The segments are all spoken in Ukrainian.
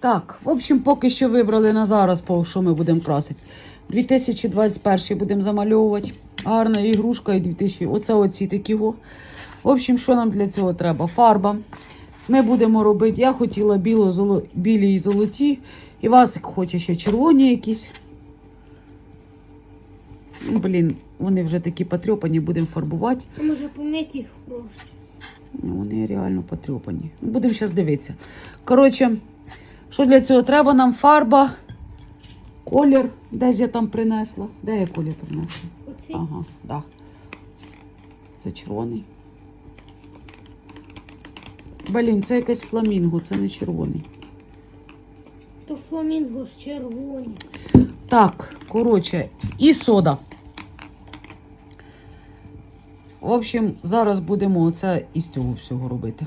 Так, в общем, поки що вибрали на зараз, по що ми будемо красити. 2021 будемо замальовувати. Гарна ігрушка і 2000. Оце оці такі. В общем, що нам для цього треба? Фарба. Ми будемо робити. Я хотіла біло, золо, білі і золоті. І Васик хоче ще червоні якісь. Ну, Блін, вони вже такі потрьопані, будемо фарбувати. Може помити їх просто? Вони реально потрьопані. Будемо зараз дивитися. Коротше, що для цього треба? Нам фарба, колір. Десь я там принесла. Де я колір принесла? Оцей. Ага, да. Це червоний. Блін, це якесь фламінго, це не червоний. То фламінго ж червоні. Так, коротше, і сода. В общем, зараз будемо оце із цього всього робити.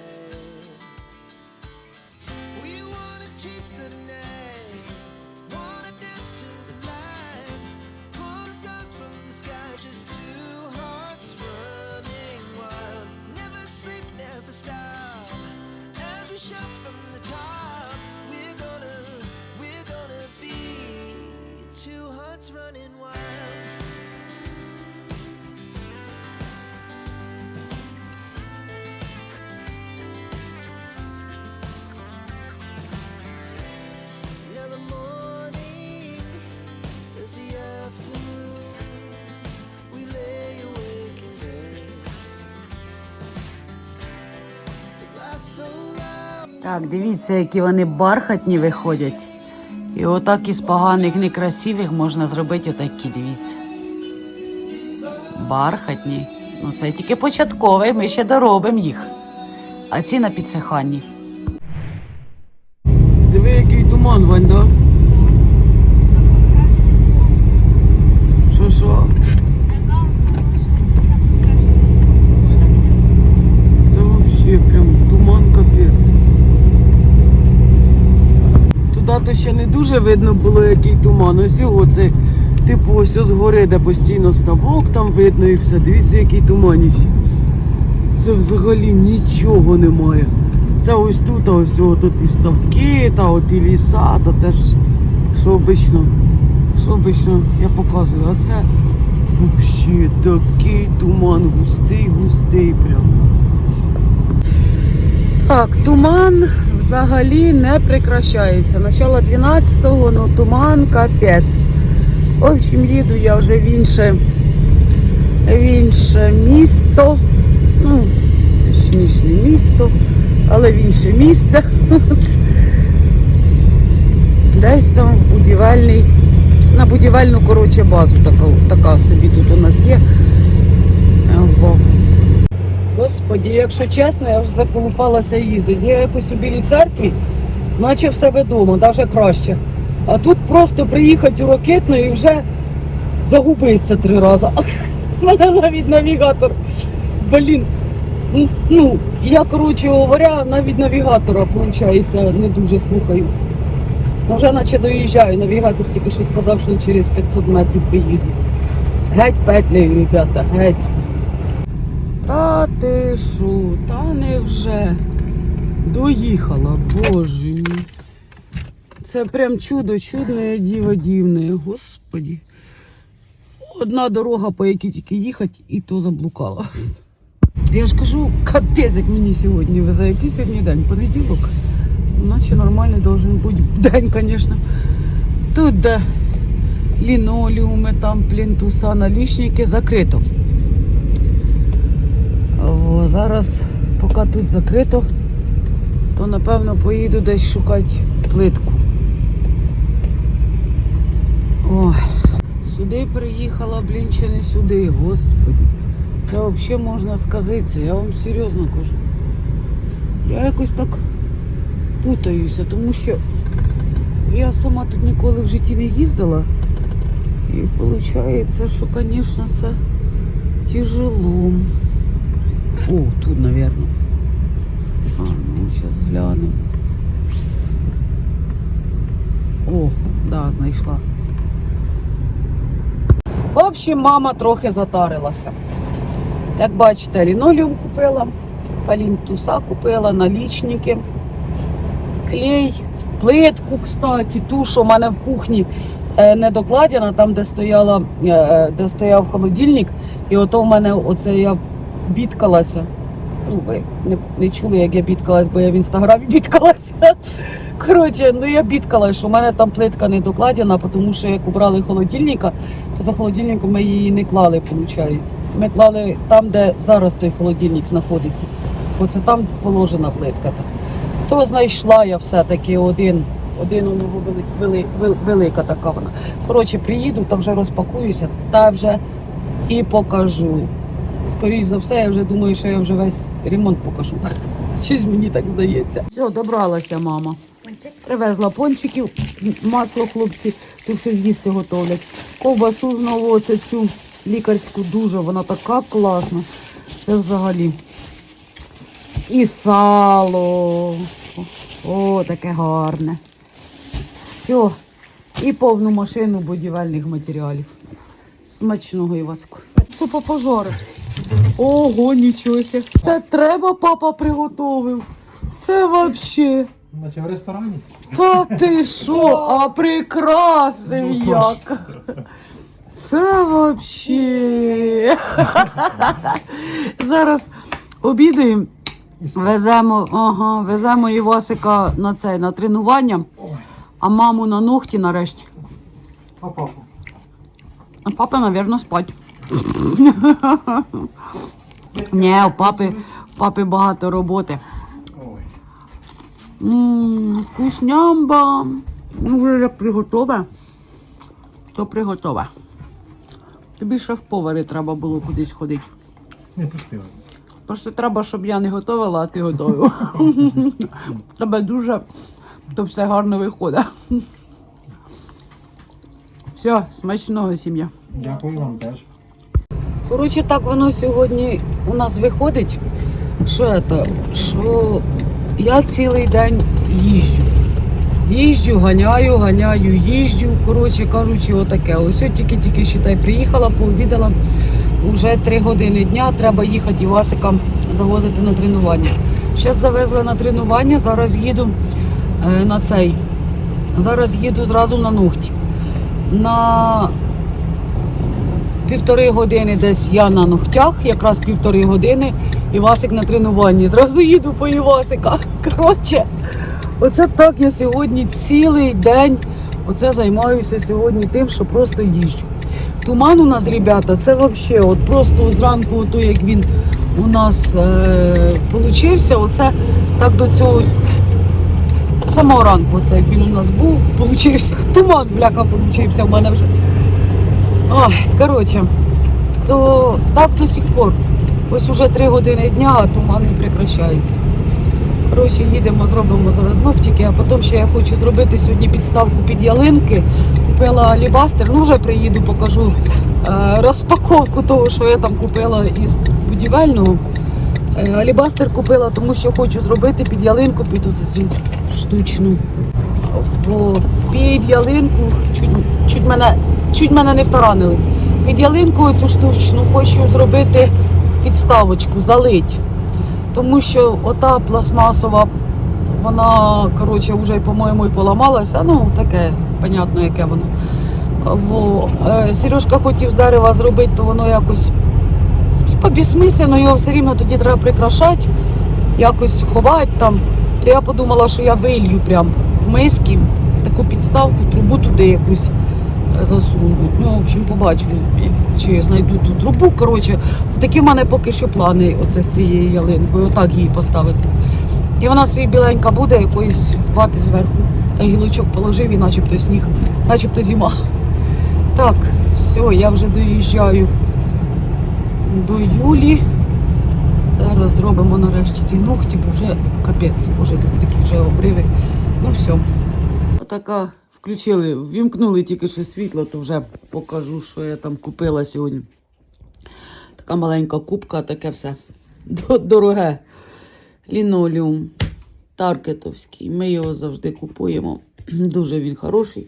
Так, дивіться, які вони бархатні виходять. І отак із поганих, некрасивих можна зробити отакі, дивіться. Бархатні. Ну це тільки початковий, ми ще доробимо їх. А ці на підсиханні. Диви, який туман, Вань, да? Що що? Це взагалі прям туман капець. Туди то ще не дуже видно було, який туман. Ось його це, типу, ось з гори, де постійно ставок, там видно і все. Дивіться, який туманіще. Це взагалі нічого немає. Це ось тут, а ось тут і ставки, та от і ліса, та теж, що обично, що обично я показую. А це взагалі такий туман густий, густий прям. Так, туман взагалі не прекращається. Начало 12-го, ну туман капець. В общем, їду я вже в інше, в інше місто. Ну, точніше не місто, але в інше місце. Десь там в будівельний, на будівельну коротше, базу така, така собі тут у нас є. Во. Господі, якщо чесно, я вже заколупалася їздити. Я якось у білій церкві, наче в себе вдома, навіть краще. А тут просто приїхати у ракетну і вже загубиться три рази. У мене навіть навігатор. Блін. ну, Ну, я, коротше говоря, навіть навігатора, виходить, не дуже слухаю. Вже наче доїжджаю, навігатор тільки що сказав, що через 500 метрів приїду. Геть петлею, ребята, геть. Та ти шо, та невже. Доїхала, боже мій. Це прям чудо, чудне діво дівне, господі. Одна дорога, по якій тільки їхати, і то заблукала. Я ж кажу, капець, як мені сьогодні везе. Який сьогодні день? Понеділок. Наче нормальний должен бути день, звісно. Тут де лінолеуми, там плінтуса, налічники закрито. О, зараз, поки тут закрито, то напевно поїду десь шукати плитку. Ой, сюди приїхала, блін, чи не сюди, господи. Це взагалі можна сказати, я вам серйозно кажу. Я якось так путаюся, тому що я сама тут ніколи в житті не їздила. І виходить, що, звісно, це тяжело. О, тут, мабуть. А, ну, зараз глянемо. О, да, знайшла. В общем, мама трохи затарилася. Як бачите, лінолеум купила, палінтуса купила, налічники, клей, плитку, кстати, ту, що в мене в кухні е, не докладена, там, де, стояла, е, е, де стояв холодильник, і ото в мене оце я бідкалася. Ну, ви не, не чули, як я бідкалась, бо я в інстаграмі бідкалася. Коротше, ну я бідкалась, що в мене там плитка не докладена, тому що як убрали холодильника, то за холодильником ми її не клали, виходить. Ми клали там, де зараз той холодильник знаходиться. Оце там положена плитка. та. То знайшла я все-таки один. Один у нього вели, вели, вел- велика така вона. Коротше, приїду, та вже розпакуюся, та вже і покажу. Скоріше за все, я вже думаю, що я вже весь ремонт покажу. Щось мені так здається. Все, добралася мама. Привезла пончиків, масло хлопці, тут щось їсти готовлять. Ковбасу знову оце цю лікарську дуже, вона така класна. Це взагалі. І сало. О, таке гарне. Все. І повну машину будівельних матеріалів. Смачного і васку. Це попожарить. Ого, нічого ся. Це треба, папа приготовив. Це вообще. Наче в ресторані. Та ти що, а прикрасив Ну, як. Це вообще. Зараз обідаємо. Веземо, ага, веземо Івасика на це, на тренування, а маму на ногті нарешті. а папа. А папа, напевно, спать. Ні, у папи, у папи багато роботи. Ммм, вкуснямба. Ну, вже як приготове, то приготове. Тобі ще в повари треба було кудись ходити. Не пустили. Просто треба, щоб я не готувала, а ти готував. Тебе дуже, то все гарно виходить. Все, смачного сім'я. Дякую вам теж. Коротше, так воно сьогодні у нас виходить. Що це? Що я цілий день їжджу. Їжджу, ганяю, ганяю, їжджу. Коротше кажучи, отаке. Ось тільки-тільки считай, приїхала, пообідала. Уже три години дня, треба їхати Івасика завозити на тренування. Зараз завезли на тренування, зараз їду е, на цей. Зараз їду зразу на ногті. На півтори години десь я на ногтях, якраз півтори години, Івасик на тренуванні. Зразу їду по Івасика. Коротше, оце так я сьогодні цілий день оце займаюся сьогодні тим, що просто їжджу. Туман у нас, ребята, це взагалі от просто зранку, ото як він у нас е, оце так до цього самого ранку, оце як він у нас був, получився. Туман, бляха, получився в мене вже. Коротше, то так до сих пор. Ось уже три години дня, а туман не прекращається. Коротше, їдемо, зробимо зараз ногтики, а потім ще я хочу зробити сьогодні підставку під ялинки. Купила алібастер, ну вже приїду, покажу е, розпаковку того, що я там купила із будівельного. Е, алібастер купила, тому що хочу зробити під ялинку, під цю штучну. Бо під ялинку чуть, чуть, мене, чуть мене не втаранили. Під ялинку цю штучну хочу зробити підставочку, залить. Тому що ота пластмасова, вона, коротше, вже, по-моєму, і поламалася. Ну, таке, понятно, яке воно. Во. Е, Сережка хотів з дерева зробити, то воно якось типа безсмислено, його все рівно тоді треба прикрашати, якось ховати там. То я подумала, що я вилью прям в миски таку підставку, трубу туди якусь засуну. Ну, в общем, побачу, чи я знайду ту трубу. Коротше, такі в мене поки що плани оце з цією ялинкою, отак її поставити. І вона собі біленька буде, якоїсь вати зверху. Та гілочок положив і начебто сніг, начебто зима. Так, все, я вже доїжджаю до Юлі. Зараз зробимо нарешті ті ногті, бо вже капець, боже, тут такі вже обриви. Ну все. Отака включили, вімкнули тільки що світло, то вже покажу, що я там купила сьогодні. Така маленька кубка, таке все. Дороге. Лінолеум. Таркетовський. Ми його завжди купуємо. Дуже він хороший.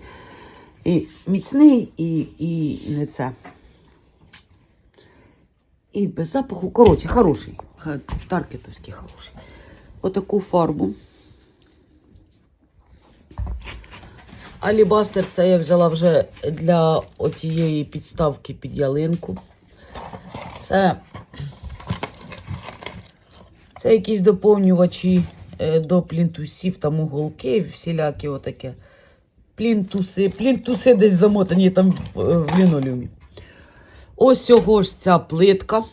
І міцний, і, і не це. І без запаху. Коротше, хороший. Таркетовський хороший. Отаку фарбу. Алібастер це я взяла вже для отієї підставки під ялинку. Це, це якісь доповнювачі е, до плінтусів, там уголки, всілякі отаке. Плінтуси, плінтуси десь замотані там в, е, в лінолеумі. Ось цього ж ця плитка,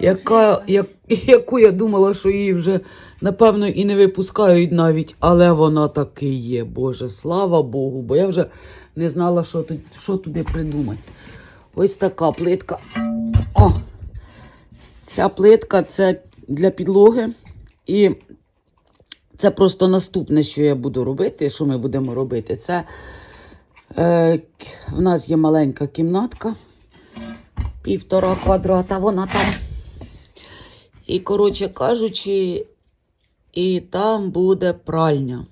яка, як, яку я думала, що її вже, напевно, і не випускають навіть, але вона таки є. Боже, слава Богу, бо я вже не знала, що, що туди придумати. Ось така плитка. О! Ця плитка це для підлоги. І це просто наступне, що я буду робити, що ми будемо робити. Це е, в нас є маленька кімнатка, півтора квадрата, вона там. І, коротше кажучи, і там буде пральня.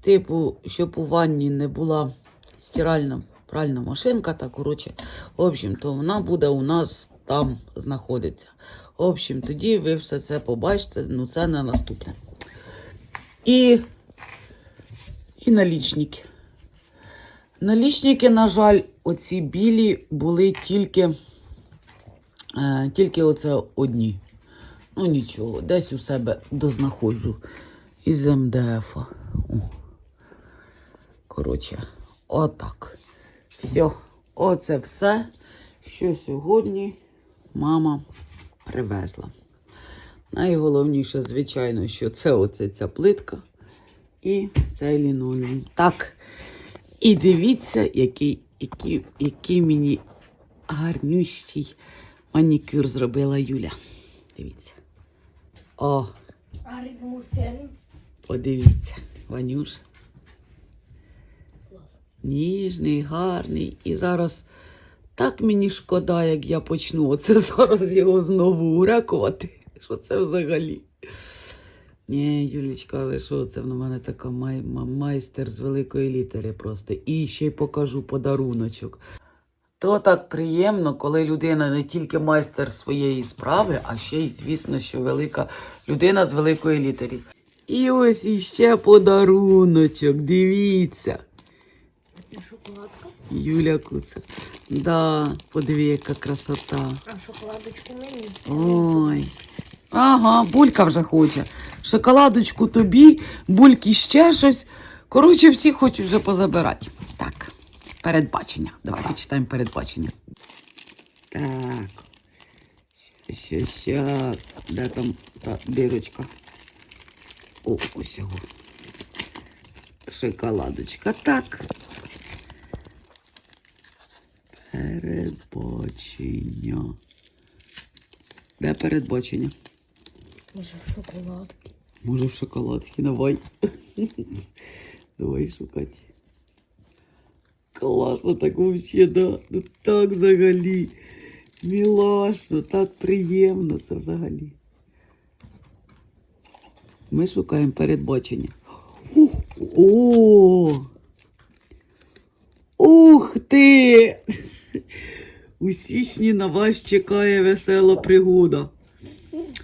Типу, щоб у ванні не була стиральна пральна машинка, та коротше, в общем, то вона буде у нас там знаходиться. В общем, тоді ви все це побачите, ну це не наступне. І, і налічники. Налічники, на жаль, оці білі були тільки, е, тільки оце одні. Ну нічого, десь у себе дознаходжу із МДФ. О. Коротше, отак. Все, оце все, що сьогодні мама привезла. Найголовніше, звичайно, що це оце ця плитка і цей лінолеум. Так. І дивіться, який, який, який мені гарнющий манікюр зробила Юля. Дивіться. О, подивіться, Ванюш. Ніжний, гарний. І зараз так мені шкода, як я почну оце зараз його знову урекувати. Що це взагалі? Ні, Юлічка, ви що, це в мене така май, ма- майстер з великої літери просто. І ще й покажу подаруночок. То так приємно, коли людина не тільки майстер своєї справи, а ще й, звісно, що велика людина з великої літери. І ось іще подаруночок, дивіться. Шоколадка. Юля Куца. Да, подиви, яка красота. А шоколадочку мені. Ой. Ага, булька вже хоче. Шоколадочку тобі, бульки ще щось. Коротше, всі хочуть вже позабирати. Передбачення. Давай почитаємо передбачення. Так. Щас, щас. Де там та дирочка? О, ось його. Шоколадочка. Так. Передбачення. Де передбачення? Може в шоколадки. Може в шоколадки, давай. давай шукати. Класно так вообще, да. Ну так взагалі. Мілашно, так приємно це взагалі. Ми шукаємо передбачення. Ух, О! Ух ти! У січні на вас чекає весела пригода.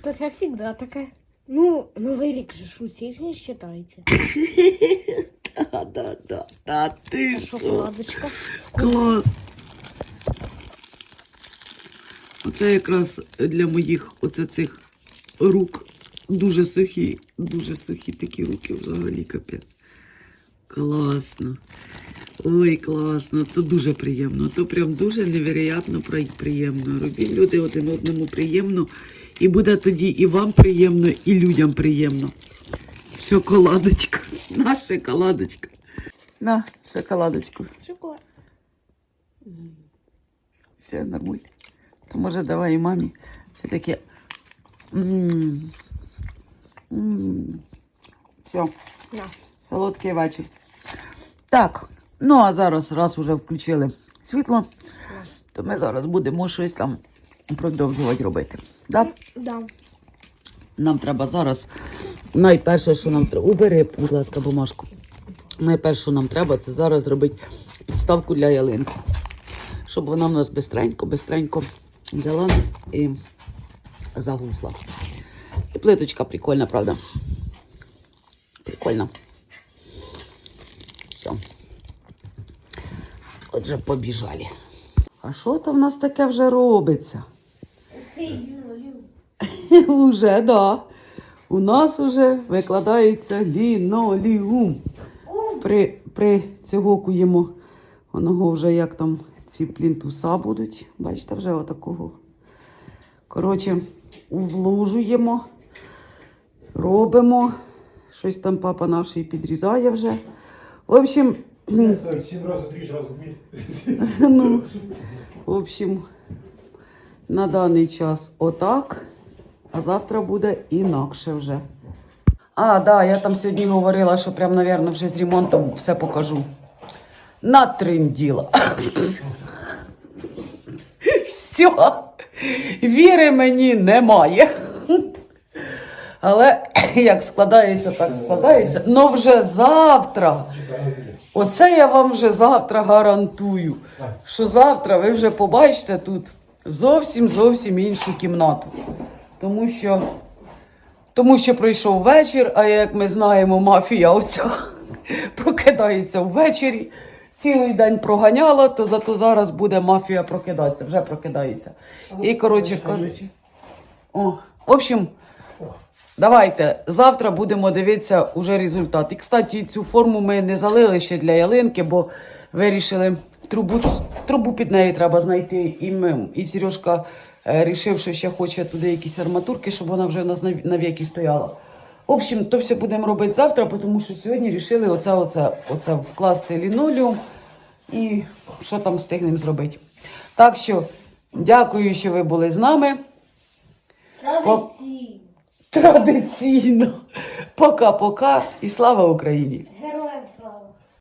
Так як завжди таке. Ну, Новий рік же ж у січні считається. Да, да, да. Та ти що? Шоколадочка. Клас. Оце якраз для моїх оце цих рук дуже сухі, дуже сухі такі руки взагалі капець. Класно. Ой, класно, то дуже приємно. То прям дуже невероятно приємно. Робіть люди один одному приємно. І буде тоді і вам приємно, і людям приємно. Шоколадочка. На шоколадочка. На шоколадочку. Шоколад. Все нормально. То може давай і мамі все-таки. Все, На. солодкий вечір. Так, ну а зараз, раз уже включили світло, то ми зараз будемо щось там продовжувати робити. Да? Да. Нам треба зараз. Найперше, що нам треба. Убери, будь ласка, бумажку. Найперше, що нам треба, це зараз зробити підставку для ялинки. Щоб вона в нас бистренько, бистренько взяла і загусла. І плиточка прикольна, правда? Прикольно. Все. Отже, побіжали. А що там в нас таке вже робиться? Це. Уже, да. У нас уже викладається ліноліум. При, при цьогокуємо оного вже як там ці плінтуса будуть. Бачите, вже отакого. Коротше, увлужуємо, робимо. Щось там папа наш і підрізає вже. В общем, Сім разів тріч раз губі. ну, в общем, на даний час отак, а завтра буде інакше вже. А, да, я там сьогодні говорила, що прям, напевно, вже з ремонтом все покажу. Натринділа. Все. Віри мені немає. Але як складається, так складається. Ну вже завтра. Оце я вам вже завтра гарантую, що завтра ви вже побачите тут зовсім зовсім іншу кімнату. Тому що, тому що пройшов вечір, а як ми знаємо, мафія оця прокидається ввечері. Цілий день проганяла, то зато зараз буде мафія прокидатися, вже прокидається. І коротше кажучи, о, в общем, Давайте завтра будемо дивитися уже результат. І, кстати, цю форму ми не залили ще для ялинки, бо вирішили трубу, трубу під неї треба знайти. І ми, і Сережка рішив, що ще хоче туди якісь арматурки, щоб вона вже у нас нав- навіки стояла. В общем, то все будемо робити завтра, тому що сьогодні рішили оце, оце, оце вкласти лінолеум і що там встигнемо зробити. Так що дякую, що ви були з нами. Традиційно. Традиційно. Пока-пока і слава Україні!